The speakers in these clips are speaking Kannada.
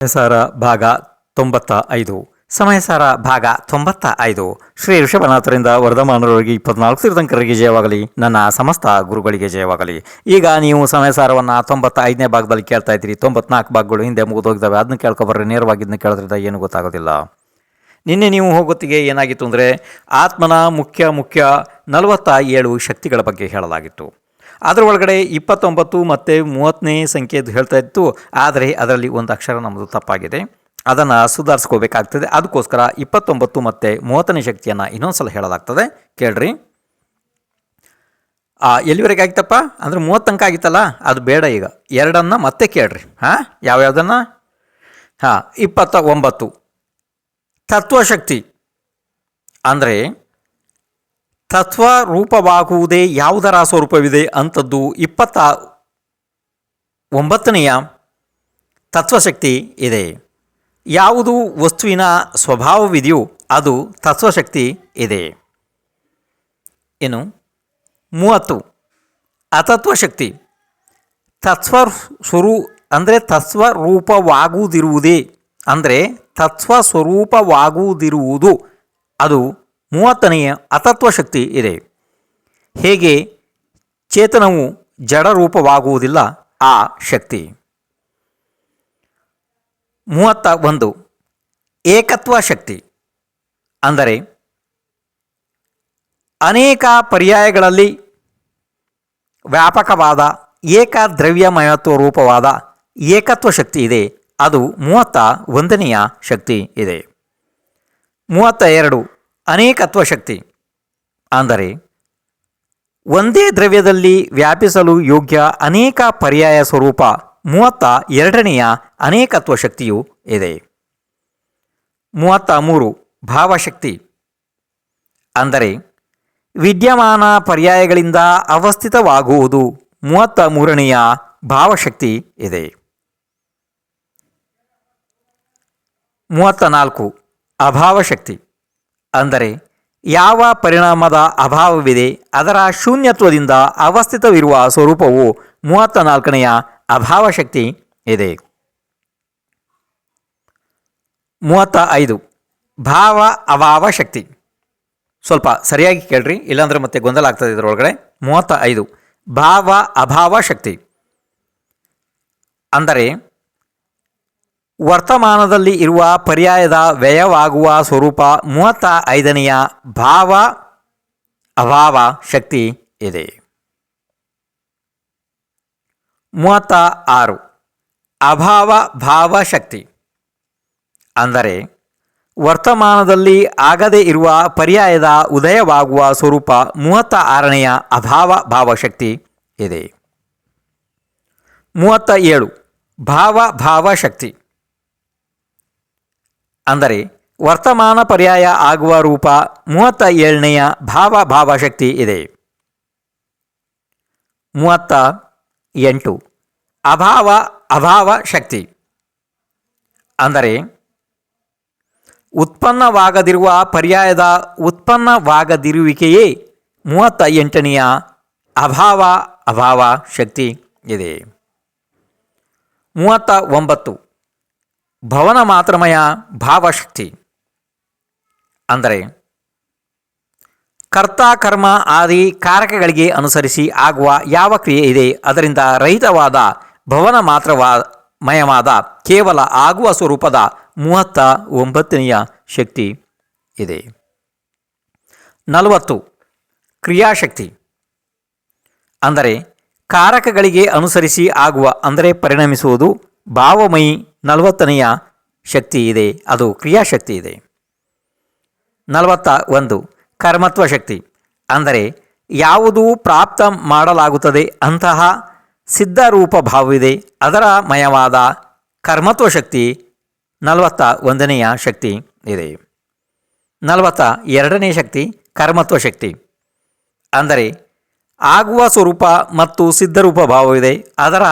ಸಮಯಸಾರ ಭಾಗ ತೊಂಬತ್ತ ಐದು. ಸಮಯಸಾರ ಭಾಗ ತೊಂಬತ್ತ ಐದು. ಶ್ರೀ ಋಷಭನಾಥರಿಂದ ವರ್ಧಮಾನರವರಿಗೆ ಇಪ್ಪತ್ನಾಲ್ಕು ತೀರ್ಥಂಕರಿಗೆ ಜಯವಾಗಲಿ. ನನ್ನ ಸಮಸ್ತ ಗುರುಗಳಿಗೆ ಜಯವಾಗಲಿ. ಈಗ ನೀವು ಸಮಯಸಾರವನ್ನು ತೊಂಬತ್ತ ಐದನೇ ಭಾಗದಲ್ಲಿ ಕೇಳ್ತಾ ಇದ್ದೀರಿ. ತೊಂಬತ್ನಾಲ್ಕು ಭಾಗಗಳು ಹಿಂದೆ ಮುಗಿದೋಗಿದ್ದಾವೆ. ಅದನ್ನ ಕೇಳ್ಕೊಬರ್ರಿ. ನೇರವಾಗಿ ಇದನ್ನ ಕೇಳೋದ್ರಿಂದ ಏನು ಗೊತ್ತಾಗೋದಿಲ್ಲ. ನಿನ್ನೆ ನೀವು ಹೋಗೊತ್ತಿಗೆ ಏನಾಗಿತ್ತು ಅಂದರೆ ಆತ್ಮನ ಮುಖ್ಯ ಮುಖ್ಯ ನಲವತ್ತ ಏಳು ಶಕ್ತಿಗಳ ಬಗ್ಗೆ ಹೇಳಲಾಗಿತ್ತು. ಅದರ ಒಳಗಡೆ ಇಪ್ಪತ್ತೊಂಬತ್ತು ಮತ್ತು ಮೂವತ್ತನೇ ಸಂಖ್ಯೆದು ಹೇಳ್ತಾ ಇತ್ತು. ಆದರೆ ಅದರಲ್ಲಿ ಒಂದು ಅಕ್ಷರ ನಮ್ಮದು ತಪ್ಪಾಗಿದೆ. ಅದನ್ನು ಸುಧಾರಿಸ್ಕೋಬೇಕಾಗ್ತದೆ. ಅದಕ್ಕೋಸ್ಕರ ಇಪ್ಪತ್ತೊಂಬತ್ತು ಮತ್ತು ಮೂವತ್ತನೇ ಶಕ್ತಿಯನ್ನು ಇನ್ನೊಂದು ಸಲ ಹೇಳಲಾಗ್ತದೆ ಕೇಳ್ರಿ ಎಲ್ಲಿವರೆಗೆ ಆಗಿತ್ತಪ್ಪ? ಅಂದರೆ ಮೂವತ್ತು ಆಗಿತ್ತಲ್ಲ? ಅದು ಬೇಡ ಈಗ. ಎರಡನ್ನು ಮತ್ತೆ ಕೇಳ್ರಿ. ಹಾಂ? ಯಾವ್ಯಾವ್ದನ್ನು ಹಾಂ ಇಪ್ಪತ್ತ ಒಂಬತ್ತು ತತ್ವಶಕ್ತಿ. ಅಂದರೆ ತತ್ವ ರೂಪವಾಗುವುದೇ ಯಾವುದರ ಸ್ವರೂಪವಿದೆ ಅಂಥದ್ದು ಇಪ್ಪತ್ತ ಒಂಬತ್ತನೆಯ ತತ್ವಶಕ್ತಿ ಇದೆ. ಯಾವುದು ವಸ್ತುವಿನ ಸ್ವಭಾವವಿದೆಯೋ ಅದು ತತ್ವಶಕ್ತಿ ಇದೆ. ಏನು? ಮೂವತ್ತು. ಅತತ್ವಶಕ್ತಿ. ತತ್ವ ಸ್ವರೂ ಅಂದರೆ ತತ್ವ ರೂಪವಾಗುವುದಿರುವುದೇ. ಅಂದರೆ ತತ್ವ ಸ್ವರೂಪವಾಗುವುದಿರುವುದು ಅದು ಮೂವತ್ತನೆಯ ಅತತ್ವಶಕ್ತಿ ಇದೆ. ಹೇಗೆ ಚೇತನವು ಜಡರೂಪವಾಗುವುದಿಲ್ಲ ಆ ಶಕ್ತಿ. ಮೂವತ್ತ ಒಂದು ಏಕತ್ವ ಶಕ್ತಿ. ಅಂದರೆ ಅನೇಕ ಪರ್ಯಾಯಗಳಲ್ಲಿ ವ್ಯಾಪಕವಾದ ಏಕ ದ್ರವ್ಯಮಯತ್ವ ರೂಪವಾದ ಏಕತ್ವ ಶಕ್ತಿ ಇದೆ. ಅದು ಮೂವತ್ತ ಒಂದನೆಯ ಶಕ್ತಿ ಇದೆ. ಮೂವತ್ತ ಎರಡು ಅನೇಕತ್ವ ಶಕ್ತಿ. ಅಂದರೆ ಒಂದೇ ದ್ರವ್ಯದಲ್ಲಿ ವ್ಯಾಪಿಸಲು ಯೋಗ್ಯ ಅನೇಕ ಪರ್ಯಾಯ ಸ್ವರೂಪ ಮೂವತ್ತ ಎರಡನೆಯ ಅನೇಕತ್ವ ಶಕ್ತಿಯು ಇದೆ. ಮೂವತ್ತ ಮೂರು ಭಾವಶಕ್ತಿ. ಅಂದರೆ ವಿದ್ಯಮಾನ ಪರ್ಯಾಯಗಳಿಂದ ಅವಸ್ಥಿತವಾಗುವುದು ಮೂವತ್ತ ಮೂರನೆಯ ಭಾವಶಕ್ತಿ ಇದೆ. ಮೂವತ್ತ ನಾಲ್ಕು ಅಭಾವಶಕ್ತಿ. ಅಂದರೆ ಯಾವ ಪರಿಣಾಮದ ಅಭಾವವಿದೆ ಅದರ ಶೂನ್ಯತ್ವದಿಂದ ಅವಸ್ಥಿತವಿರುವ ಸ್ವರೂಪವು ಮೂವತ್ತ ನಾಲ್ಕನೆಯ ಅಭಾವಶಕ್ತಿ ಇದೆ. ಮೂವತ್ತ ಐದು ಭಾವ ಅಭಾವ ಶಕ್ತಿ ಸ್ವಲ್ಪ ಸರಿಯಾಗಿ ಕೇಳ್ರಿ, ಇಲ್ಲಾಂದರೆ ಮತ್ತೆ ಗೊಂದಲ ಆಗ್ತದೆ ಇದರೊಳಗಡೆ. ಮೂವತ್ತ ಐದು ಭಾವ ಅಭಾವ ಶಕ್ತಿ ಅಂದರೆ ವರ್ತಮಾನದಲ್ಲಿ ಇರುವ ಪರ್ಯಾಯದ ವ್ಯಯವಾಗುವ ಸ್ವರೂಪ ಮೂವತ್ತ ಐದನೆಯ ಭಾವ, ಅಭಾವ ಶಕ್ತಿ ಇದೆ. ಮೂವತ್ತ ಆರು ಅಭಾವ, ಭಾವ ಶಕ್ತಿ. ಅಂದರೆ, ವರ್ತಮಾನದಲ್ಲಿ ಆಗದೇ ಇರುವ ಪರ್ಯಾಯದ ಉದಯವಾಗುವ ಸ್ವರೂಪ ಮೂವತ್ತ ಆರನೆಯ ಅಭಾವ ಭಾವಶಕ್ತಿ ಇದೆ. ಮೂವತ್ತ ಏಳು ಭಾವ ಭಾವ ಶಕ್ತಿ. ಅಂದರೆ ವರ್ತಮಾನ ಪರ್ಯಾಯ ಆಗುವ ರೂಪ ಮೂವತ್ತ ಏಳನೆಯ ಭಾವ ಭಾವಶಕ್ತಿ ಇದೆ. ಮೂವತ್ತ ಎಂಟು ಅಭಾವ ಅಭಾವ ಶಕ್ತಿ. ಅಂದರೆ ಉತ್ಪನ್ನವಾಗದಿರುವ ಪರ್ಯಾಯದ ಉತ್ಪನ್ನವಾಗದಿರುವಿಕೆಯೇ ಮೂವತ್ತ ಎಂಟನೆಯ ಅಭಾವ ಅಭಾವ ಶಕ್ತಿ ಇದೆ. ಮೂವತ್ತ ಒಂಬತ್ತು ಭವನ ಮಾತ್ರಮಯ ಭಾವಶಕ್ತಿ. ಅಂದರೆ ಕರ್ತ, ಕರ್ಮ ಆದಿ ಕಾರಕಗಳಿಗೆ ಅನುಸರಿಸಿ ಆಗುವ ಯಾವ ಕ್ರಿಯೆ ಇದೆ ಅದರಿಂದ ರಹಿತವಾದ ಭವನ ಮಾತ್ರವಾ ಮಯವಾದ ಕೇವಲ ಆಗುವ ಸ್ವರೂಪದ ಮೂವತ್ತ ಒಂಬತ್ತನೆಯ ಶಕ್ತಿ ಇದೆ. ನಲವತ್ತು ಕ್ರಿಯಾಶಕ್ತಿ. ಅಂದರೆ ಕಾರಕಗಳಿಗೆ ಅನುಸರಿಸಿ ಆಗುವ ಅಂದರೆ ಪರಿಣಮಿಸುವುದು ಭಾವಮಯಿ ನಲವತ್ತನೆಯ ಶಕ್ತಿ ಇದೆ. ಅದು ಕ್ರಿಯಾಶಕ್ತಿ ಇದೆ. ನಲವತ್ತ ಒಂದು, ಕರ್ಮತ್ವ ಶಕ್ತಿ. ಅಂದರೆ ಯಾವುದು ಪ್ರಾಪ್ತ ಮಾಡಲಾಗುತ್ತದೆ ಅಂತಹ ಸಿದ್ಧರೂಪ ಭಾವವಿದೆ. ಅದರ ಮಯವಾದ ಕರ್ಮತ್ವ ಶಕ್ತಿ ನಲವತ್ತ ಒಂದನೆಯ ಶಕ್ತಿ ಇದೆ. ನಲವತ್ತ ಎರಡನೇ ಶಕ್ತಿ, ಕರ್ಮತ್ವ ಶಕ್ತಿ. ಅಂದರೆ ಆಗುವ ಸ್ವರೂಪ ಮತ್ತು ಸಿದ್ಧರೂಪ ಭಾವವಿದೆ. ಅದರ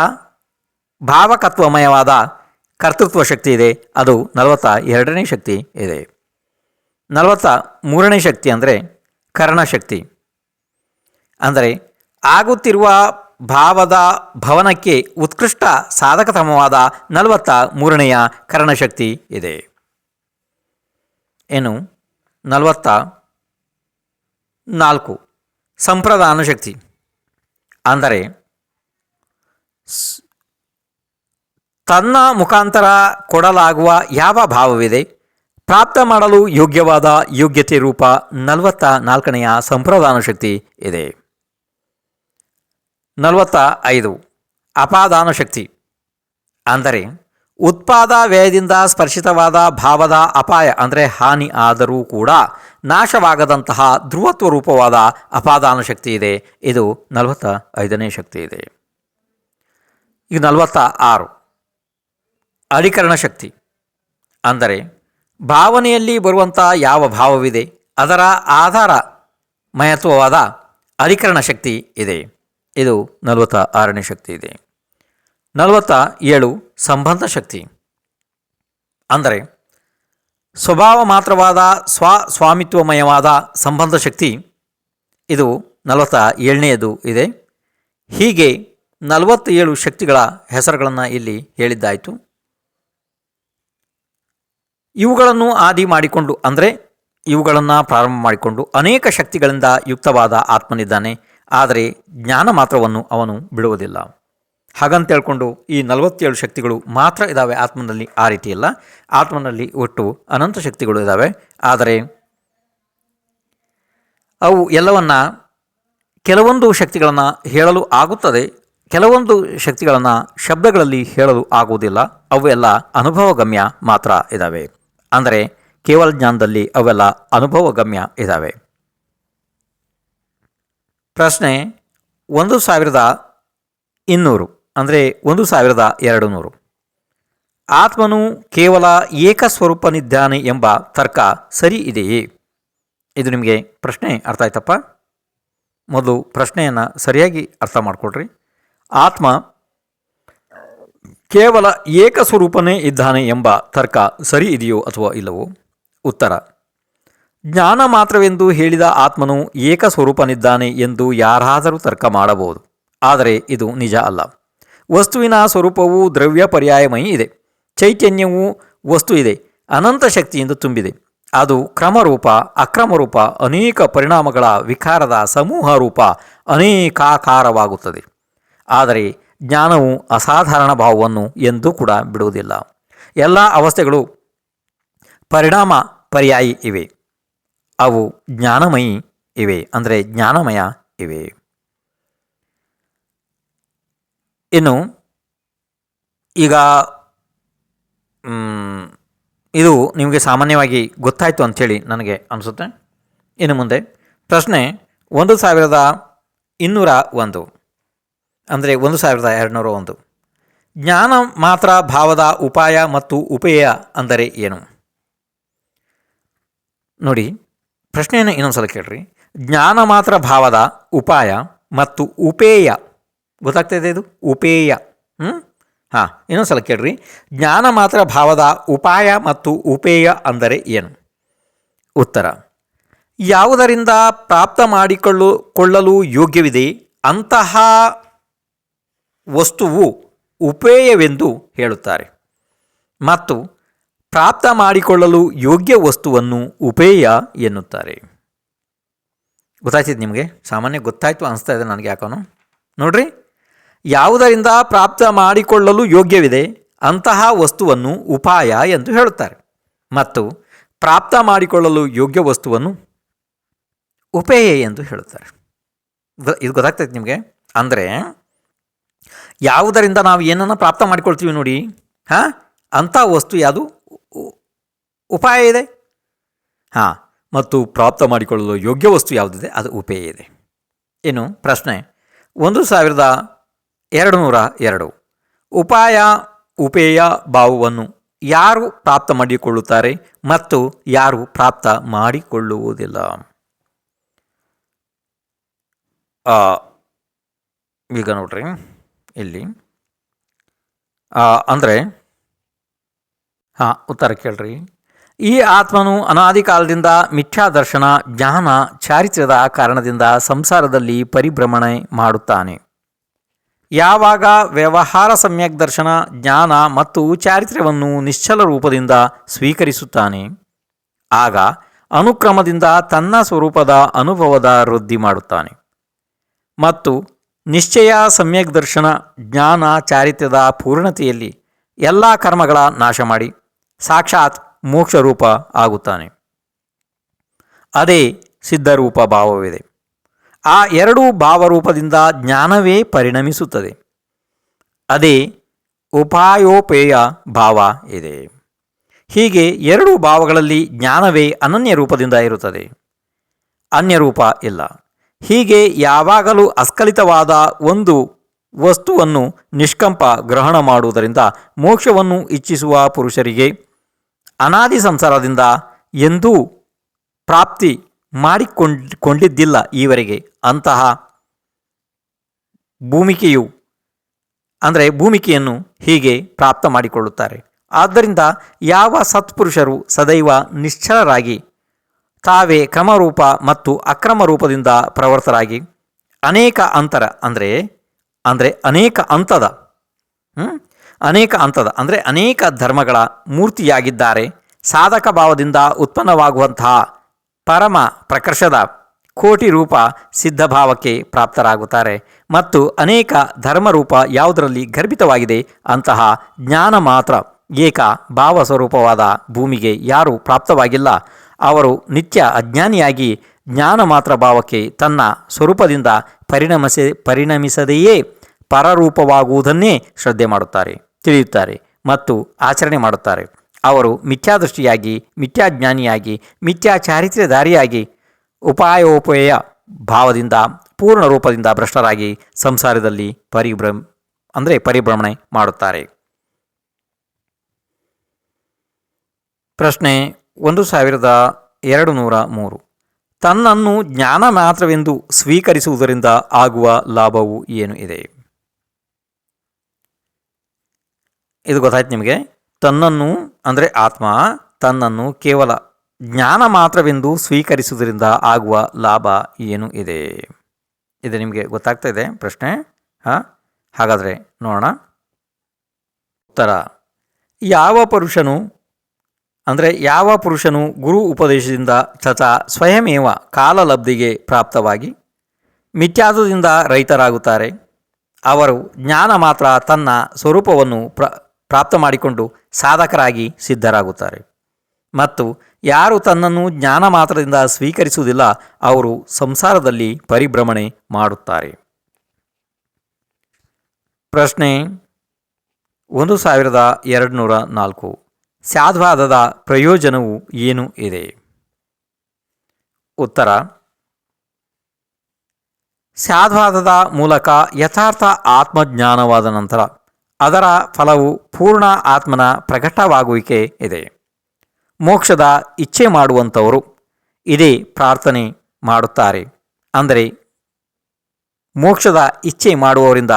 ಭಾವಕತ್ವಮಯವಾದ ಕರ್ತೃತ್ವ ಶಕ್ತಿ ಇದೆ. ಅದು ನಲವತ್ತ ಎರಡನೇ ಶಕ್ತಿ ಇದೆ. ನಲವತ್ತ ಮೂರನೇ ಶಕ್ತಿ ಅಂದರೆ ಕರ್ಣಶಕ್ತಿ ಅಂದರೆ ಆಗುತ್ತಿರುವ ಭಾವದ ಭವನಕ್ಕೆ ಉತ್ಕೃಷ್ಟ ಸಾಧಕತಮವಾದ ನಲವತ್ತ ಮೂರನೆಯ ಕರ್ಣಶಕ್ತಿ ಇದೆ. ಏನು? ನಲವತ್ತ ನಾಲ್ಕು ಸಂಪ್ರದಾನ ಶಕ್ತಿ. ಅಂದರೆ ತನ್ನ ಮುಖಾಂತರ ಕೊಡಲಾಗುವ ಯಾವ ಭಾವವಿದೆ? ಪ್ರಾಪ್ತ ಮಾಡಲು ಯೋಗ್ಯವಾದ ಯೋಗ್ಯತೆ ರೂಪ ನಲವತ್ತ ನಾಲ್ಕನೆಯ ಸಂಪ್ರದಾನ ಶಕ್ತಿ ಇದೆ. ನಲವತ್ತ ಐದು, ಅಪಾದಾನ ಶಕ್ತಿ. ಅಂದರೆ, ಉತ್ಪಾದ ವ್ಯಯದಿಂದ ಸ್ಪರ್ಶಿತವಾದ ಭಾವದ ಅಪಾಯ, ಅಂದರೆ ಹಾನಿ ಆದರೂ ಕೂಡ ನಾಶವಾಗದಂತಹ ಧ್ರುವತ್ವ ರೂಪವಾದ ಅಪಾದಾನ ಶಕ್ತಿ ಇದೆ. ಇದು ನಲವತ್ತ ಐದನೇ ಶಕ್ತಿ ಇದೆ. ಈಗ ನಲವತ್ತ ಆರು ಅಧಿಕರಣ ಶಕ್ತಿ. ಅಂದರೆ ಭಾವನೆಯಲ್ಲಿ ಬರುವಂಥ ಯಾವ ಭಾವವಿದೆ, ಅದರ ಆಧಾರ ಮಹತ್ವವಾದ ಅಧಿಕರಣ ಶಕ್ತಿ ಇದೆ. ಇದು ನಲವತ್ತ ಆರನೇ ಶಕ್ತಿ ಇದೆ. ನಲವತ್ತ ಏಳು ಸಂಬಂಧ ಶಕ್ತಿ. ಅಂದರೆ ಸ್ವಭಾವ ಮಾತ್ರವಾದ ಸ್ವ ಸ್ವಾಮಿತ್ವಮಯವಾದ ಸಂಬಂಧ ಶಕ್ತಿ ಇದು ನಲವತ್ತ ಏಳನೆಯದು ಇದೆ. ಹೀಗೆ ನಲವತ್ತೇಳು ಶಕ್ತಿಗಳ ಹೆಸರುಗಳನ್ನು ಇಲ್ಲಿ ಹೇಳಿದ್ದಾಯಿತು. ಇವುಗಳನ್ನು ಆದಿ ಮಾಡಿಕೊಂಡು, ಅಂದರೆ ಇವುಗಳನ್ನು ಪ್ರಾರಂಭ ಮಾಡಿಕೊಂಡು ಅನೇಕ ಶಕ್ತಿಗಳಿಂದ ಯುಕ್ತವಾದ ಆತ್ಮನಿದ್ದಾನೆ. ಆದರೆ ಜ್ಞಾನ ಮಾತ್ರವನ್ನು ಅವನು ಬಿಡುವುದಿಲ್ಲ. ಹಾಗಂತ ಹೇಳ್ಕೊಂಡು ಈ ನಲವತ್ತೇಳು ಶಕ್ತಿಗಳು ಮಾತ್ರ ಇದ್ದಾವೆ ಆತ್ಮನಲ್ಲಿ. ಆ ರೀತಿ ಇಲ್ಲ ಆತ್ಮನಲ್ಲಿ ಒಟ್ಟು ಅನಂತ ಶಕ್ತಿಗಳು ಇದ್ದಾವೆ ಆದರೆ ಅವು ಎಲ್ಲವನ್ನು ಕೆಲವೊಂದು ಶಕ್ತಿಗಳನ್ನು ಹೇಳಲು ಆಗುತ್ತದೆ, ಕೆಲವೊಂದು ಶಕ್ತಿಗಳನ್ನು ಶಬ್ದಗಳಲ್ಲಿ ಹೇಳಲು ಆಗುವುದಿಲ್ಲ. ಅವೆಲ್ಲ ಅನುಭವಗಮ್ಯ ಮಾತ್ರ ಇದ್ದಾವೆ ಅಂದರೆ ಕೇವಲ ಜ್ಞಾನದಲ್ಲಿ ಅವೆಲ್ಲ ಅನುಭವಗಮ್ಯ ಇದ್ದಾವೆ. ಪ್ರಶ್ನೆ ಒಂದು ಸಾವಿರದ ಇನ್ನೂರು ಅಂದರೆ ಒಂದು ಸಾವಿರದ ಎರಡು ನೂರು. ಆತ್ಮನು ಕೇವಲ ಏಕಸ್ವರೂಪನಿದ್ದಾನೆ ಎಂಬ ತರ್ಕ ಸರಿ ಇದೆಯೇ? ಇದು ನಿಮಗೆ ಪ್ರಶ್ನೆ ಅರ್ಥ ಆಯ್ತಪ್ಪ? ಮೊದಲು ಪ್ರಶ್ನೆಯನ್ನು ಸರಿಯಾಗಿ ಅರ್ಥ ಮಾಡಿಕೊಡ್ರಿ ಆತ್ಮ ಕೇವಲ ಏಕಸ್ವರೂಪನೇ ಇದ್ದಾನೆ ಎಂಬ ತರ್ಕ ಸರಿ ಇದೆಯೋ ಅಥವಾ ಇಲ್ಲವೋ? ಉತ್ತರ. ಜ್ಞಾನ ಮಾತ್ರವೆಂದು ಹೇಳಿದ ಆತ್ಮನು ಏಕಸ್ವರೂಪನಿದ್ದಾನೆ ಎಂದು ಯಾರಾದರೂ ತರ್ಕ ಮಾಡಬಹುದು. ಆದರೆ ಇದು ನಿಜ ಅಲ್ಲ. ವಸ್ತುವಿನ ಸ್ವರೂಪವು ದ್ರವ್ಯ ಪರ್ಯಾಯಮಯಿ ಇದೆ. ಚೈತನ್ಯವು ವಸ್ತು ಇದೆ. ಅನಂತ ಶಕ್ತಿಯಿಂದ ತುಂಬಿದೆ. ಅದು ಕ್ರಮರೂಪ, ಅಕ್ರಮರೂಪ, ಅನೇಕ ಪರಿಣಾಮಗಳ ವಿಕಾರದ ಸಮೂಹ ರೂಪ ಅನೇಕಾಕಾರವಾಗುತ್ತದೆ. ಆದರೆ ಜ್ಞಾನವು ಅಸಾಧಾರಣ ಭಾವವನ್ನು ಎಂದೂ ಕೂಡ ಬಿಡುವುದಿಲ್ಲ. ಎಲ್ಲ ಅವಸ್ಥೆಗಳು ಪರಿಣಾಮ ಪರ್ಯಾಯಿ ಇವೆ. ಅವು ಜ್ಞಾನಮಯಿ ಇವೆ ಅಂದರೆ ಜ್ಞಾನಮಯ ಇವೆ. ಇನ್ನು ಈಗ ಇದು ನಿಮಗೆ ಸಾಮಾನ್ಯವಾಗಿ ಗೊತ್ತಾಯಿತು ಅಂಥೇಳಿ ನನಗೆ ಅನಿಸುತ್ತೆ. ಇನ್ನು ಮುಂದೆ ಪ್ರಶ್ನೆ ಒಂದು ಸಾವಿರದ ಇನ್ನೂರ ಒಂದು. ಅಂದರೆ ಒಂದು ಸಾವಿರದ ಎರಡುನೂರ ಒಂದು. ಜ್ಞಾನ ಮಾತ್ರ ಭಾವದ ಉಪಾಯ ಮತ್ತು ಉಪೇಯ ಅಂದರೆ ಏನು? ನೋಡಿ, ಪ್ರಶ್ನೆಯನ್ನು ಇನ್ನೊಂದು ಸಲ ಕೇಳ್ರಿ. ಜ್ಞಾನ ಮಾತ್ರ ಭಾವದ ಉಪಾಯ ಮತ್ತು ಉಪೇಯ. ಗೊತ್ತಾಗ್ತದೆ ಇದು? ಉಪೇಯ. ಹ್ಞೂ ಹಾಂ ಇನ್ನೊಂದು ಸಲ ಕೇಳ್ರಿ. ಜ್ಞಾನ ಮಾತ್ರ ಭಾವದ ಉಪಾಯ ಮತ್ತು ಉಪೇಯ ಅಂದರೆ ಏನು? ಉತ್ತರ. ಯಾವುದರಿಂದ ಪ್ರಾಪ್ತ ಮಾಡಿಕೊಳ್ಳು, ಕೊಳ್ಳಲು ಯೋಗ್ಯವಿದೆ? ಅಂತಹ ವಸ್ತುವು ಉಪೇಯವೆಂದು ಹೇಳುತ್ತಾರೆ. ಮತ್ತು ಪ್ರಾಪ್ತ ಮಾಡಿಕೊಳ್ಳಲು ಯೋಗ್ಯ ವಸ್ತುವನ್ನು ಉಪೇಯ ಎನ್ನುತ್ತಾರೆ. ಗೊತ್ತಾಯ್ತಿದ್ದು ನಿಮಗೆ? ಸಾಮಾನ್ಯ ಗೊತ್ತಾಯಿತು ಅನಿಸ್ತಾ ಇದೆ ನನಗೆ ಯಾಕೋನು ನೋಡ್ರಿ, ಯಾವುದರಿಂದ ಪ್ರಾಪ್ತ ಮಾಡಿಕೊಳ್ಳಲು ಯೋಗ್ಯವಿದೆ ಅಂತಹ ವಸ್ತುವನ್ನು ಉಪಾಯ ಎಂದು ಹೇಳುತ್ತಾರೆ. ಮತ್ತು ಪ್ರಾಪ್ತ ಮಾಡಿಕೊಳ್ಳಲು ಯೋಗ್ಯ ವಸ್ತುವನ್ನು ಉಪೇಯ ಎಂದು ಹೇಳುತ್ತಾರೆ. ಇದು ಗೊತ್ತಾಗ್ತೈತೆ ನಿಮಗೆ? ಅಂದರೆ ಯಾವುದರಿಂದ ನಾವು ಏನನ್ನು ಪ್ರಾಪ್ತ ಮಾಡಿಕೊಳ್ತೀವಿ ನೋಡಿ, ಹಾಂ? ಅಂಥ ವಸ್ತು ಯಾವುದು? ಉಪಾಯ ಇದೆ. ಹಾಂ, ಮತ್ತು ಪ್ರಾಪ್ತ ಮಾಡಿಕೊಳ್ಳಲು ಯೋಗ್ಯ ವಸ್ತು ಯಾವುದಿದೆ? ಅದು ಉಪೇಯ ಇದೆ. ಏನು ಪ್ರಶ್ನೆ, ಒಂದು ಸಾವಿರದ ಎರಡು ನೂರ ಎರಡು. ಉಪಾಯ, ಉಪೇಯ, ಭಾವವನ್ನು ಯಾರು ಪ್ರಾಪ್ತ ಮಾಡಿಕೊಳ್ಳುತ್ತಾರೆ ಮತ್ತು ಯಾರು ಪ್ರಾಪ್ತ ಮಾಡಿಕೊಳ್ಳುವುದಿಲ್ಲ? ಈಗ ನೋಡ್ರಿ. ಇಲ್ಲಿ. ಅಂದರೆ, ಹಾಂ, ಉತ್ತರ ಕೇಳ್ರಿ. ಈ ಆತ್ಮನು ಅನಾದಿ ಕಾಲದಿಂದ ಮಿಥ್ಯಾ ದರ್ಶನ, ಜ್ಞಾನ, ಚಾರಿತ್ರ್ಯದ ಕಾರಣದಿಂದ ಸಂಸಾರದಲ್ಲಿ ಪರಿಭ್ರಮಣೆ ಮಾಡುತ್ತಾನೆ. ಯಾವಾಗ ವ್ಯವಹಾರ ಸಮ್ಯಕ್ ದರ್ಶನ, ಜ್ಞಾನ ಮತ್ತು ಚಾರಿತ್ರ್ಯವನ್ನು ನಿಶ್ಚಲ ರೂಪದಿಂದ ಸ್ವೀಕರಿಸುತ್ತಾನೆ, ಆಗ ಅನುಕ್ರಮದಿಂದ ತನ್ನ ಸ್ವರೂಪದ ಅನುಭವದ ವೃದ್ಧಿ ಮಾಡುತ್ತಾನೆ. ಮತ್ತು ನಿಶ್ಚಯ ಸಮ್ಯಕ್ ದರ್ಶನ, ಜ್ಞಾನ, ಚಾರಿತ್ರ್ಯದ ಪೂರ್ಣತೆಯಲ್ಲಿ ಎಲ್ಲ ಕರ್ಮಗಳ ನಾಶ ಮಾಡಿ ಸಾಕ್ಷಾತ್ ಮೋಕ್ಷರೂಪ ಆಗುತ್ತಾನೆ. ಅದೇ ಸಿದ್ಧರೂಪ ಭಾವವಿದೆ. ಆ ಎರಡೂ ಭಾವರೂಪದಿಂದ ಜ್ಞಾನವೇ ಪರಿಣಮಿಸುತ್ತದೆ. ಅದೇ ಉಪಾಯೋಪೇಯ ಭಾವ ಇದೆ. ಹೀಗೆ ಎರಡು ಭಾವಗಳಲ್ಲಿ ಜ್ಞಾನವೇ ಅನನ್ಯ ರೂಪದಿಂದ ಇರುತ್ತದೆ. ಅನ್ಯರೂಪ ಇಲ್ಲ. ಹೀಗೆ ಯಾವಾಗಲೂ ಅಸ್ಖಲಿತವಾದ ಒಂದು ವಸ್ತುವನ್ನು ನಿಷ್ಕಂಪ ಗ್ರಹಣ ಮಾಡುವುದರಿಂದ ಮೋಕ್ಷವನ್ನು ಇಚ್ಛಿಸುವ ಪುರುಷರಿಗೆ ಅನಾದಿ ಸಂಸಾರದಿಂದ ಎಂದೂ ಪ್ರಾಪ್ತಿ ಮಾಡಿಕೊಂಡಿದ್ದಿಲ್ಲ ಕೊಂಡಿದ್ದಿಲ್ಲ ಈವರೆಗೆ. ಅಂತಹ ಭೂಮಿಕೆಯು, ಅಂದರೆ ಭೂಮಿಕೆಯನ್ನು ಹೀಗೆ ಪ್ರಾಪ್ತ ಮಾಡಿಕೊಳ್ಳುತ್ತಾರೆ. ಆದ್ದರಿಂದ ಯಾವ ಸತ್ಪುರುಷರು ಸದೈವ ನಿಶ್ಚಲರಾಗಿ ತಾವೇ ಕ್ರಮರೂಪ ಮತ್ತು ಅಕ್ರಮ ರೂಪದಿಂದ ಪ್ರವರ್ತರಾಗಿ ಅನೇಕ ಅಂತರ, ಅಂದರೆ ಅಂದರೆ ಅನೇಕ ಹಂತದ? ಅನೇಕ ಹಂತದ, ಅಂದರೆ ಅನೇಕ ಧರ್ಮಗಳ ಮೂರ್ತಿಯಾಗಿದ್ದಾರೆ ಸಾಧಕ ಭಾವದಿಂದ ಉತ್ಪನ್ನವಾಗುವಂತಹ ಪರಮ ಪ್ರಕರ್ಷದ ಕೋಟಿ ರೂಪ ಸಿದ್ಧಭಾವಕ್ಕೆ ಪ್ರಾಪ್ತರಾಗುತ್ತಾರೆ ಮತ್ತು ಅನೇಕ ಧರ್ಮರೂಪ ಯಾವುದರಲ್ಲಿ ಗರ್ಭಿತವಾಗಿದೆ ಅಂತಹ ಜ್ಞಾನ ಮಾತ್ರ ಏಕ ಭಾವ ಸ್ವರೂಪವಾದ ಭೂಮಿಗೆ ಯಾರು ಪ್ರಾಪ್ತವಾಗಿಲ್ಲ ಅವರು ನಿತ್ಯ ಅಜ್ಞಾನಿಯಾಗಿ ಜ್ಞಾನ ಮಾತ್ರ ಭಾವಕ್ಕೆ ತನ್ನ ಸ್ವರೂಪದಿಂದ ಪರಿಣಮಿಸಿ, ಪರಿಣಮಿಸದೆಯೇ ಪರರೂಪವಾಗುವುದನ್ನೇ ಶ್ರದ್ಧೆ ಮಾಡುತ್ತಾರೆ, ತಿಳಿಯುತ್ತಾರೆ ಮತ್ತು ಆಚರಣೆ ಮಾಡುತ್ತಾರೆ. ಅವರು ಮಿಥ್ಯಾದೃಷ್ಟಿಯಾಗಿ, ಮಿಥ್ಯಾಜ್ಞಾನಿಯಾಗಿ ಮಿಥ್ಯಾ ಚಾರಿತ್ರ್ಯಧಾರಿಯಾಗಿ ಉಪಾಯೋಪೇಯ ಭಾವದಿಂದ, ಪೂರ್ಣ ರೂಪದಿಂದ ಭ್ರಷ್ಟರಾಗಿ ಸಂಸಾರದಲ್ಲಿ ಪರಿಭ್ರಮ್, ಅಂದರೆ ಪರಿಭ್ರಮಣೆ ಮಾಡುತ್ತಾರೆ. ಪ್ರಶ್ನೆ ಒಂದು ಸಾವಿರದ ಎರಡು ನೂರ ಮೂರು. ತನ್ನನ್ನು ಜ್ಞಾನ ಮಾತ್ರವೆಂದು ಸ್ವೀಕರಿಸುವುದರಿಂದ ಆಗುವ ಲಾಭವು ಏನು ಇದೆ? ಇದು ಗೊತ್ತಾಯ್ತು ನಿಮಗೆ? ತನ್ನನ್ನು, ಅಂದರೆ ಆತ್ಮ, ತನ್ನನ್ನು ಕೇವಲ ಜ್ಞಾನ ಮಾತ್ರವೆಂದು ಸ್ವೀಕರಿಸುವುದರಿಂದ ಆಗುವ ಲಾಭ ಏನು ಇದೆ? ಇದು ನಿಮಗೆ ಗೊತ್ತಾಗ್ತಾ ಇದೆ ಪ್ರಶ್ನೆ. ಹಾಂ? ಹಾಗಾದರೆ ನೋಡೋಣ. ಉತ್ತರ. ಯಾವ ಪುರುಷನು ಅಂದರೆ ಯಾವ ಪುರುಷನು ಗುರು ಉಪದೇಶದಿಂದ ತಥಾ ಸ್ವಯಮೇವ ಕಾಲಲಬ್ಧಿಗೆ ಪ್ರಾಪ್ತವಾಗಿ ಮಿಥ್ಯಾತ್ವದಿಂದ ರೈತರಾಗುತ್ತಾರೆ, ಅವರು ಜ್ಞಾನ ಮಾತ್ರ ತನ್ನ ಸ್ವರೂಪವನ್ನು ಪ್ರ, ಪ್ರಾಪ್ತ ಮಾಡಿಕೊಂಡು ಸಾಧಕರಾಗಿ ಸಿದ್ಧರಾಗುತ್ತಾರೆ. ಮತ್ತು ಯಾರು ತನ್ನನ್ನು ಜ್ಞಾನ ಮಾತ್ರದಿಂದ ಸ್ವೀಕರಿಸುವುದಿಲ್ಲ, ಅವರು ಸಂಸಾರದಲ್ಲಿ ಪರಿಭ್ರಮಣೆ ಮಾಡುತ್ತಾರೆ. ಪ್ರಶ್ನೆ ಒಂದು ಸಾವಿರದ ಎರಡು ನೂರ ನಾಲ್ಕು. ಸ್ಯಾದ್ವಾದದ ಪ್ರಯೋಜನವು ಏನು ಇದೆ? ಉತ್ತರ. ಸಾಧ್ವಾದದ ಮೂಲಕ ಯಥಾರ್ಥ ಆತ್ಮಜ್ಞಾನವಾದ ನಂತರ ಅದರ ಫಲವು ಪೂರ್ಣ ಆತ್ಮನ ಪ್ರಕಟವಾಗುವಿಕೆ ಇದೆ. ಮೋಕ್ಷದ ಇಚ್ಛೆ ಮಾಡುವಂಥವರು ಇದೇ ಪ್ರಾರ್ಥನೆ ಮಾಡುತ್ತಾರೆ. ಅಂದರೆ ಮೋಕ್ಷದ ಇಚ್ಛೆ ಮಾಡುವವರಿಂದ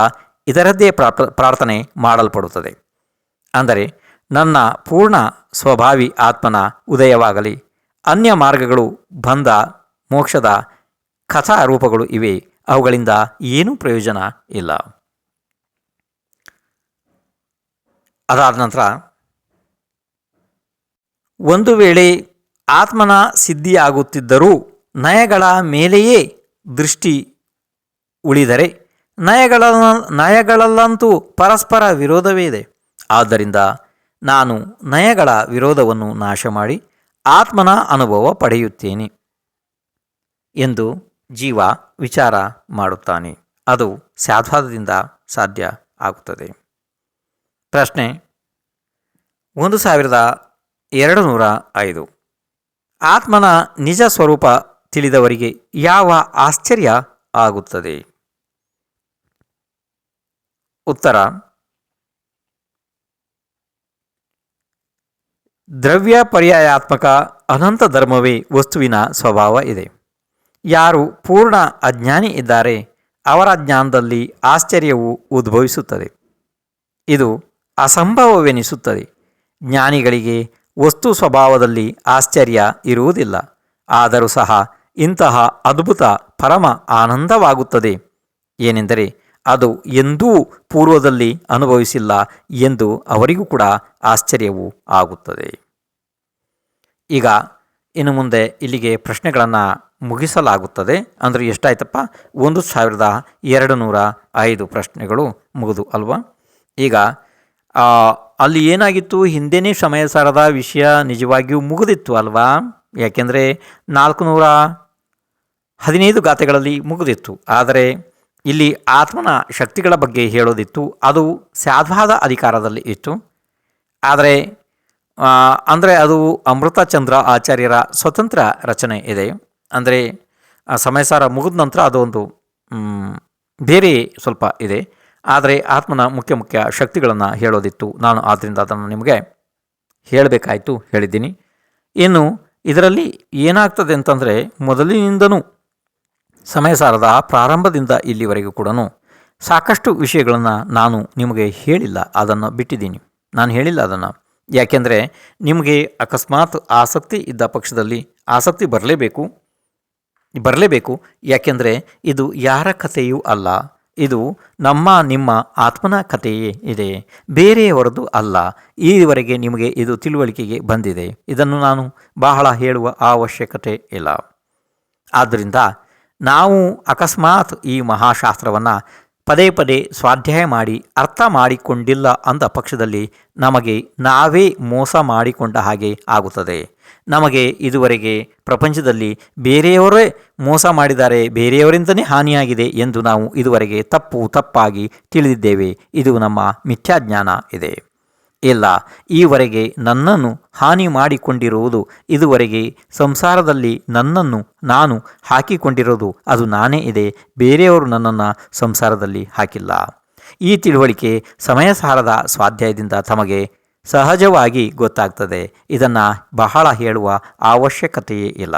ಇದರದ್ದೇ ಪ್ರಾರ್ಥನೆ ಮಾಡಲ್ಪಡುತ್ತದೆ. ಅಂದರೆ ನನ್ನ ಪೂರ್ಣ ಸ್ವಭಾವಿ ಆತ್ಮನ ಉದಯವಾಗಲಿ. ಅನ್ಯ ಮಾರ್ಗಗಳು ಬಂದ ಮೋಕ್ಷದ ಕಥಾ ರೂಪಗಳು ಇವೆ. ಅವುಗಳಿಂದ ಏನೂ ಪ್ರಯೋಜನ ಇಲ್ಲ. ಅದಾದ ನಂತರ, ಒಂದು ವೇಳೆ ಆತ್ಮನ ಸಿದ್ಧಿಯಾಗುತ್ತಿದ್ದರೂ ನಯಗಳ ಮೇಲೆಯೇ ದೃಷ್ಟಿ ಉಳಿದರೆ ನಯಗಳ ನಯಗಳಲ್ಲಂತೂ ಪರಸ್ಪರ ವಿರೋಧವೇ ಇದೆ. ಆದ್ದರಿಂದ ನಾನು ನಯಗಳ ವಿರೋಧವನ್ನು ನಾಶ ಮಾಡಿ ಆತ್ಮನ ಅನುಭವ ಪಡೆಯುತ್ತೇನೆ ಎಂದು ಜೀವ ವಿಚಾರ ಮಾಡುತ್ತಾನೆ. ಅದು ಸಾಧ್ವಾದದಿಂದ ಸಾಧ್ಯ ಆಗುತ್ತದೆ. ಪ್ರಶ್ನೆ, ಒಂದು ಸಾವಿರದ ಎರಡು ನೂರ ಐದು. ಆತ್ಮನ ನಿಜ ಸ್ವರೂಪ ತಿಳಿದವರಿಗೆ ಯಾವ ಆಶ್ಚರ್ಯ ಆಗುತ್ತದೆ? ಉತ್ತರ ದ್ರವ್ಯ ಪರ್ಯಾಯಾತ್ಮಕ ಅನಂತ ಧರ್ಮವೇ ವಸ್ತುವಿನ ಸ್ವಭಾವ ಇದೆ. ಯಾರು ಪೂರ್ಣ ಅಜ್ಞಾನಿ ಇದ್ದಾರೆ, ಅವರ ಜ್ಞಾನದಲ್ಲಿ ಆಶ್ಚರ್ಯವು ಉದ್ಭವಿಸುತ್ತದೆ. ಇದು ಅಸಂಭವವೆನಿಸುತ್ತದೆ. ಜ್ಞಾನಿಗಳಿಗೆ ವಸ್ತು ಸ್ವಭಾವದಲ್ಲಿ ಆಶ್ಚರ್ಯ ಇರುವುದಿಲ್ಲ. ಆದರೂ ಸಹ ಇಂತಹ ಅದ್ಭುತ ಪರಮ ಆನಂದವಾಗುತ್ತದೆ. ಏನೆಂದರೆ ಅದು ಎಂದೂ ಪೂರ್ವದಲ್ಲಿ ಅನುಭವಿಸಿಲ್ಲ ಎಂದು ಅವರಿಗೂ ಕೂಡ ಆಶ್ಚರ್ಯವೂ ಆಗುತ್ತದೆ. ಈಗ ಇನ್ನು ಮುಂದೆ ಇಲ್ಲಿಗೆ ಪ್ರಶ್ನೆಗಳನ್ನು ಮುಗಿಸಲಾಗುತ್ತದೆ. ಅಂದರೆ ಎಷ್ಟಾಯ್ತಪ್ಪ? ಒಂದು ಸಾವಿರದ ಎರಡು ನೂರ ಐದು ಪ್ರಶ್ನೆಗಳು ಮುಗಿದು ಅಲ್ವಾ? ಈಗ ಅಲ್ಲಿ ಏನಾಗಿತ್ತು? ಹಿಂದೆನೇ ಸಮಯ ಸಾರದ ವಿಷಯ ನಿಜವಾಗಿಯೂ ಮುಗಿದಿತ್ತು ಅಲ್ವಾ? ಯಾಕೆಂದರೆ ನಾಲ್ಕು ನೂರ ಹದಿನೈದು ಗಾತೆಗಳಲ್ಲಿ ಮುಗಿದಿತ್ತು. ಆದರೆ ಇಲ್ಲಿ ಆತ್ಮನ ಶಕ್ತಿಗಳ ಬಗ್ಗೆ ಹೇಳೋದಿತ್ತು. ಅದು ಸಾಧ್ವಾದ ಅಧಿಕಾರದಲ್ಲಿ ಇತ್ತು. ಆದರೆ ಅಂದರೆ ಅದು ಅಮೃತಚಂದ್ರ ಆಚಾರ್ಯರ ಸ್ವತಂತ್ರ ರಚನೆ ಇದೆ. ಅಂದರೆ ಸಮಯಸಾರ ಮುಗಿದ ನಂತರ ಅದೊಂದು ಬೇರೆ ಸ್ವಲ್ಪ ಇದೆ. ಆದರೆ ಆತ್ಮನ ಮುಖ್ಯ ಮುಖ್ಯ ಶಕ್ತಿಗಳನ್ನು ಹೇಳೋದಿತ್ತು. ನಾನು ಆದ್ದರಿಂದ ಅದನ್ನು ನಿಮಗೆ ಹೇಳಬೇಕಾಯಿತು, ಹೇಳಿದ್ದೀನಿ. ಇನ್ನು ಇದರಲ್ಲಿ ಏನಾಗ್ತದೆ ಅಂತಂದರೆ, ಮೊದಲಿನಿಂದನೂ ಸಮಯಸಾರದ ಪ್ರಾರಂಭದಿಂದ ಇಲ್ಲಿವರೆಗೂ ಕೂಡ ಸಾಕಷ್ಟು ವಿಷಯಗಳನ್ನು ನಾನು ನಿಮಗೆ ಹೇಳಿಲ್ಲ, ಅದನ್ನು ಬಿಟ್ಟಿದ್ದೀನಿ. ನಾನು ಹೇಳಿಲ್ಲ ಅದನ್ನು. ಯಾಕೆಂದರೆ ನಿಮಗೆ ಅಕಸ್ಮಾತ್ ಆಸಕ್ತಿ ಇದ್ದ ಪಕ್ಷದಲ್ಲಿ ಆಸಕ್ತಿ ಬರಲೇಬೇಕು ಬರಲೇಬೇಕು. ಯಾಕೆಂದರೆ ಇದು ಯಾರ ಕಥೆಯೂ ಅಲ್ಲ, ಇದು ನಮ್ಮ, ನಿಮ್ಮ ಆತ್ಮನ ಕಥೆಯೇ ಇದೆ ಬೇರೆಯವರದ್ದು ಅಲ್ಲ. ಈವರೆಗೆ ನಿಮಗೆ ಇದು ತಿಳುವಳಿಕೆಗೆ ಬಂದಿದೆ. ಇದನ್ನು ನಾನು ಬಹಳ ಹೇಳುವ ಅವಶ್ಯಕತೆ ಇಲ್ಲ. ಆದ್ದರಿಂದ ನಾವು ಅಕಸ್ಮಾತ್ ಈ ಮಹಾಶಾಸ್ತ್ರವನ್ನು ಪದೇ ಪದೇ ಸ್ವಾಧ್ಯಾಯ ಮಾಡಿ ಅರ್ಥ ಮಾಡಿಕೊಂಡಿಲ್ಲ ಅಂದ ಪಕ್ಷದಲ್ಲಿ ನಮಗೆ ನಾವೇ ಮೋಸ ಮಾಡಿಕೊಂಡ ಹಾಗೆ ಆಗುತ್ತದೆ. ನಮಗೆ ಇದುವರೆಗೆ ಪ್ರಪಂಚದಲ್ಲಿ ಬೇರೆಯವರೇ ಮೋಸ ಮಾಡಿದ್ದಾರೆ, ಬೇರೆಯವರಿಂದನೇ ಹಾನಿಯಾಗಿದೆ ಎಂದು ನಾವು ಇದುವರೆಗೆ ತಪ್ಪು ತಪ್ಪಾಗಿ ತಿಳಿದಿದ್ದೇವೆ. ಇದು ನಮ್ಮ ಮಿಥ್ಯಾಜ್ಞಾನ ಇದೆ. ಇಲ್ಲ, ಈವರೆಗೆ ನನ್ನನ್ನು ಹಾನಿ ಮಾಡಿಕೊಂಡಿರುವುದು ಇದುವರೆಗೆ ಸಂಸಾರದಲ್ಲಿ ನನ್ನನ್ನು ನಾನು ಹಾಕಿಕೊಂಡಿರೋದು ಅದು ನಾನೇ ಇದೆ, ಬೇರೆಯವರು ನನ್ನನ್ನು ಸಂಸಾರದಲ್ಲಿ ಹಾಕಿಲ್ಲ. ಈ ತಿಳುವಳಿಕೆ ಸಮಯಸಾರದ ಸ್ವಾಧ್ಯಾಯದಿಂದ ತಮಗೆ ಸಹಜವಾಗಿ ಗೊತ್ತಾಗ್ತದೆ, ಇದನ್ನು ಬಹಳ ಹೇಳುವ ಅವಶ್ಯಕತೆಯೇ ಇಲ್ಲ.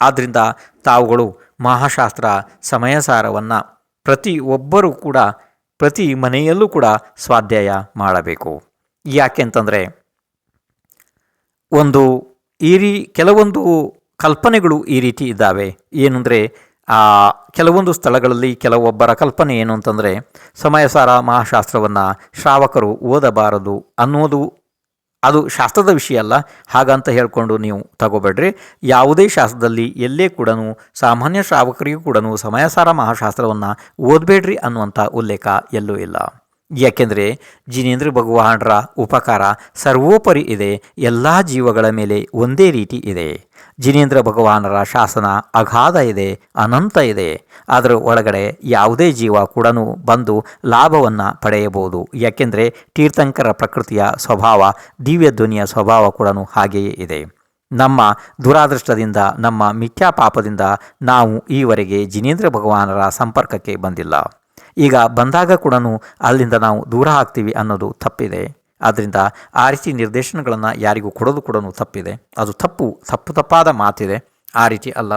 ಆದ್ದರಿಂದ ತಾವುಗಳು ಮಹಾಶಾಸ್ತ್ರ ಸಮಯಸಾರವನ್ನು ಪ್ರತಿಯೊಬ್ಬರೂ ಕೂಡ, ಪ್ರತಿ ಮನೆಯಲ್ಲೂ ಕೂಡ ಸ್ವಾಧ್ಯಾಯ ಮಾಡಬೇಕು. ಯಾಕೆಂತಂದರೆ ಒಂದು ಈ ರೀ ಕೆಲವೊಂದು ಕಲ್ಪನೆಗಳು ಈ ರೀತಿ ಇದ್ದಾವೆ. ಏನಂದರೆ ಕೆಲವೊಂದು ಸ್ಥಳಗಳಲ್ಲಿ ಕೆಲವೊಬ್ಬರ ಕಲ್ಪನೆ ಏನು ಅಂತಂದರೆ ಸಮಯಸಾರ ಮಹಾಶಾಸ್ತ್ರವನ್ನು ಶ್ರಾವಕರು ಓದಬಾರದು ಅನ್ನೋದು ಅದು ಶಾಸ್ತ್ರದ ವಿಷಯ ಅಲ್ಲ. ಹಾಗಂತ ಹೇಳ್ಕೊಂಡು ನೀವು ತಗೋಬೇಡ್ರಿ. ಯಾವುದೇ ಶಾಸ್ತ್ರದಲ್ಲಿ ಎಲ್ಲೇ ಕೂಡ ಸಾಮಾನ್ಯ ಶ್ರಾವಕರಿಗೂ ಕೂಡ ಸಮಯಸಾರ ಮಹಾಶಾಸ್ತ್ರವನ್ನು ಓದಬೇಡ್ರಿ ಅನ್ನುವಂಥ ಉಲ್ಲೇಖ ಎಲ್ಲೂ ಇಲ್ಲ. ಯಾಕೆಂದರೆ ಜಿನೇಂದ್ರ ಭಗವಾನರ ಉಪಕಾರ ಸರ್ವೋಪರಿ ಇದೆ, ಎಲ್ಲ ಜೀವಗಳ ಮೇಲೆ ಒಂದೇ ರೀತಿ ಇದೆ. ಜಿನೇಂದ್ರ ಭಗವಾನರ ಶಾಸನ ಅಗಾಧ ಇದೆ, ಅನಂತ ಇದೆ. ಅದರ ಒಳಗಡೆ ಯಾವುದೇ ಜೀವ ಕೂಡ ಬಂದು ಲಾಭವನ್ನು ಪಡೆಯಬಹುದು. ಯಾಕೆಂದರೆ ತೀರ್ಥಂಕರ ಪ್ರಕೃತಿಯ ಸ್ವಭಾವ, ದಿವ್ಯ ಧ್ವನಿಯ ಸ್ವಭಾವ ಕೂಡ ಹಾಗೆಯೇ ಇದೆ. ನಮ್ಮ ದುರಾದೃಷ್ಟದಿಂದ, ನಮ್ಮ ಮಿಥ್ಯಾ ಪಾಪದಿಂದ ನಾವು ಈವರೆಗೆ ಜಿನೇಂದ್ರ ಭಗವಾನರ ಸಂಪರ್ಕಕ್ಕೆ ಬಂದಿಲ್ಲ. ಈಗ ಬಂದಾಗ ಕೂಡ ಅಲ್ಲಿಂದ ನಾವು ದೂರ ಆಗ್ತೀವಿ ಅನ್ನೋದು ತಪ್ಪಿದೆ. ಆದ್ದರಿಂದ ಆ ರೀತಿ ನಿರ್ದೇಶನಗಳನ್ನು ಯಾರಿಗೂ ಕೊಡೋದು ಕೂಡ ತಪ್ಪಿದೆ. ಅದು ತಪ್ಪು ತಪ್ಪು ತಪ್ಪಾದ ಮಾತಿದೆ. ಆ ರೀತಿ ಅಲ್ಲ.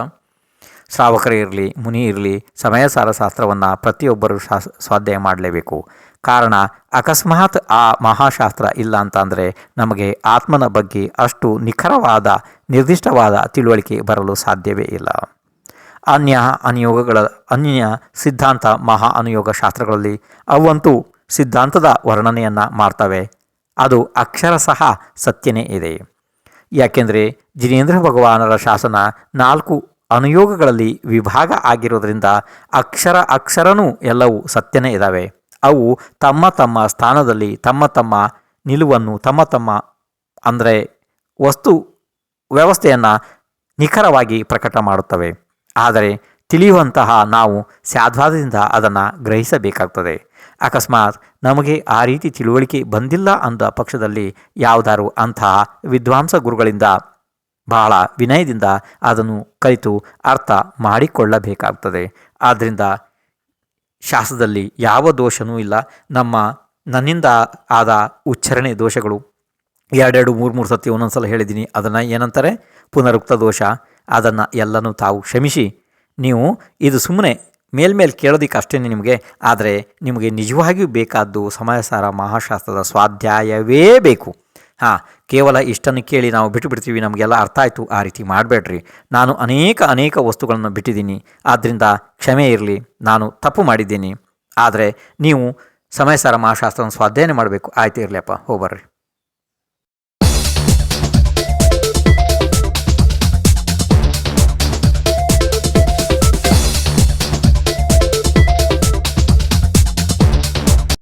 ಶ್ರಾವಕರೇ ಇರಲಿ, ಮುನಿ ಇರಲಿ, ಸಮಯಸಾರ ಶಾಸ್ತ್ರವನ್ನು ಪ್ರತಿಯೊಬ್ಬರು ಶಾ, ಸ್ವಾಧ್ಯಾಯ ಮಾಡಲೇಬೇಕು. ಕಾರಣ, ಅಕಸ್ಮಾತ್ ಆ ಮಹಾಶಾಸ್ತ್ರ ಇಲ್ಲ ಅಂತ ಅಂದರೆ ನಮಗೆ ಆತ್ಮನ ಬಗ್ಗೆ ಅಷ್ಟು ನಿಖರವಾದ, ನಿರ್ದಿಷ್ಟವಾದ ತಿಳುವಳಿಕೆ ಬರಲು ಸಾಧ್ಯವೇ ಇಲ್ಲ. ಅನ್ಯ ಅನಿಯೋಗಗಳ ಅನ್ಯ ಸಿದ್ಧಾಂತ ಮಹಾ ಅನುಯೋಗ ಶಾಸ್ತ್ರಗಳಲ್ಲಿ ಅವಂತೂ ಸಿದ್ಧಾಂತದ ವರ್ಣನೆಯನ್ನು ಮಾಡ್ತವೆ. ಅದು ಅಕ್ಷರ ಸಹ ಸತ್ಯನೇ ಇದೆ. ಯಾಕೆಂದರೆ ಜಿನೇಂದ್ರ ಭಗವಾನರ ಶಾಸನ ನಾಲ್ಕು ಅನುಯೋಗಗಳಲ್ಲಿ ವಿಭಾಗ ಆಗಿರೋದರಿಂದ ಅಕ್ಷರ ಅಕ್ಷರನೂ ಎಲ್ಲವೂ ಸತ್ಯನೇ ಇದ್ದಾವೆ ಅವು ತಮ್ಮ ತಮ್ಮ ಸ್ಥಾನದಲ್ಲಿ ತಮ್ಮ ತಮ್ಮ ನಿಲುವನ್ನು ತಮ್ಮ ತಮ್ಮ ಅಂದರೆ ವಸ್ತು ವ್ಯವಸ್ಥೆಯನ್ನು ನಿಖರವಾಗಿ ಪ್ರಕಟ ಮಾಡುತ್ತವೆ. ಆದರೆ ತಿಳಿಯುವಂತಹ ನಾವು ಸಾಧ್ವಾದದಿಂದ ಅದನ್ನು ಗ್ರಹಿಸಬೇಕಾಗ್ತದೆ. ಅಕಸ್ಮಾತ್ ನಮಗೆ ಆ ರೀತಿ ತಿಳುವಳಿಕೆ ಬಂದಿಲ್ಲ ಅಂದ ಪಕ್ಷದಲ್ಲಿ ಯಾವುದಾರು ಅಂತಹ ವಿದ್ವಾಂಸ ಗುರುಗಳಿಂದ ಬಹಳ ವಿನಯದಿಂದ ಅದನ್ನು ಕಲಿತು ಅರ್ಥ ಮಾಡಿಕೊಳ್ಳಬೇಕಾಗ್ತದೆ. ಆದ್ದರಿಂದ ಶಾಸ್ತ್ರದಲ್ಲಿ ಯಾವ ದೋಷನೂ ಇಲ್ಲ. ನಮ್ಮ, ನನ್ನಿಂದ ಆದ ಉಚ್ಚಾರಣೆ ದೋಷಗಳು. ಎರಡೆರಡು ಮೂರು ಮೂರು ಸತಿ ಒಂದೊಂದು ಸಲ ಹೇಳಿದ್ದೀನಿ. ಅದನ್ನು ಏನಂತಾರೆ? ಪುನರುಕ್ತ ದೋಷ. ಅದನ್ನು ಎಲ್ಲನೂ ತಾವು ಕ್ಷಮಿಸಿ. ನೀವು ಇದು ಸುಮ್ಮನೆ ಮೇಲ್ಮೇಲೆ ಕೇಳೋದಿಕ್ಕೆ ಅಷ್ಟೇ ನಿಮಗೆ, ಆದರೆ ನಿಮಗೆ ನಿಜವಾಗಿಯೂ ಬೇಕಾದ್ದು ಸಮಯಸಾರ ಮಹಾಶಾಸ್ತ್ರದ ಸ್ವಾಧ್ಯಾಯವೇ ಬೇಕು. ಹಾಂ, ಕೇವಲ ಇಷ್ಟನ್ನು ಕೇಳಿ ನಾವು ಬಿಟ್ಟು ಬಿಡ್ತೀವಿ ನಮಗೆಲ್ಲ ಅರ್ಥ ಆಯಿತು, ಆ ರೀತಿ ಮಾಡಬೇಡ್ರಿ. ನಾನು ಅನೇಕ ಅನೇಕ ವಸ್ತುಗಳನ್ನು ಬಿಟ್ಟಿದ್ದೀನಿ ಆದ್ದರಿಂದ ಕ್ಷಮೆ ಇರಲಿ, ನಾನು ತಪ್ಪು ಮಾಡಿದ್ದೀನಿ. ಆದರೆ ನೀವು ಸಮಯಸಾರ ಮಹಾಶಾಸ್ತ್ರವನ್ನು ಸ್ವಾಧ್ಯಯನ ಮಾಡಬೇಕು. ಆಯ್ತು ಇರಲಿಯಪ್ಪ ಹೋಗ್ಬರ್ರಿ.